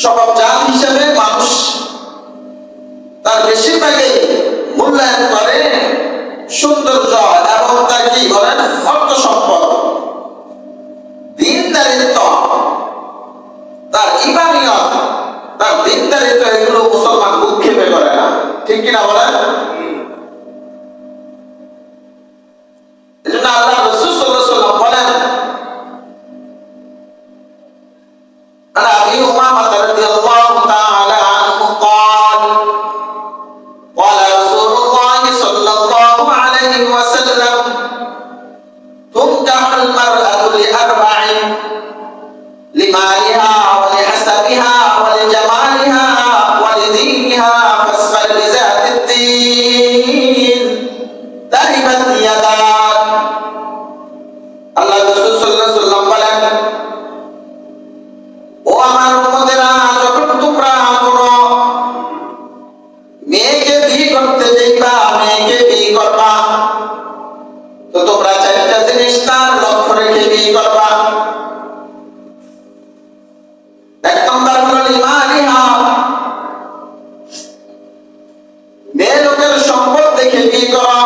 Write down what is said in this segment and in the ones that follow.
স্বভাবজাত হিসেবে মানুষ তার বেশিরভাগে মূল্যায়ন করে সৌন্দর্য এবং তার কি করেন অর্থ সম্পদ তার তার এগুলো মুসলমান উৎক্ষেপে করে না। ঠিক কিনা বলেন? আল্লাহ রসুল বলেন আর আমিও عليه وسلم تنكح المراه لاربع لمالها ولحسبها ولجمالها ولدينها فاسفل بذات الدين تربت يداك আল্লাহ রাসূল সাল্লাল্লাহু আলাইহি ওয়াসাল্লাম বলেন ও আমার তো তোমরা চারটা জিনিস তার লক্ষ্য রেখে বিয়ে করবা? এক নম্বর হলো লিমালিহা মেয়ে লোকের সম্পদ দেখে বিয়ে করো?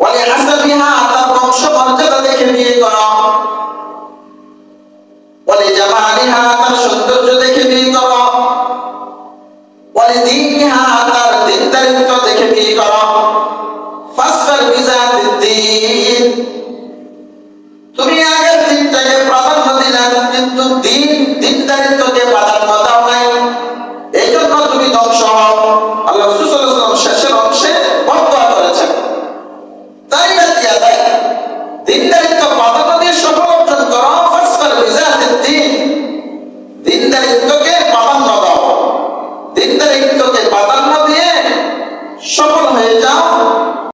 ওয়ালি হাসাবিহা তার বংশ মর্যাদা দেখে বিয়ে করো? ওয়ালি জামালিহা তার সৌন্দর্য দেখে বিয়ে করো? ওয়ালি দীনিহা, তার দিনদারিত্ব দেখে বিয়ে করো? ফাসফার বিজাত দ্বীন তুমি আগের দিনটাকে প্রাধান্য দিলাম কিন্তু দিন প্রাধান্য দাও নাই। এই জন্য তুমি ধ্বংস আল্লাহ সুসলাম শেষের অংশে বর্তমান করেছেন। তাই না দিয়া তাই প্রাধান্য দিয়ে সফল অর্জন করো প্রাধান্য দাও। প্রাধান্য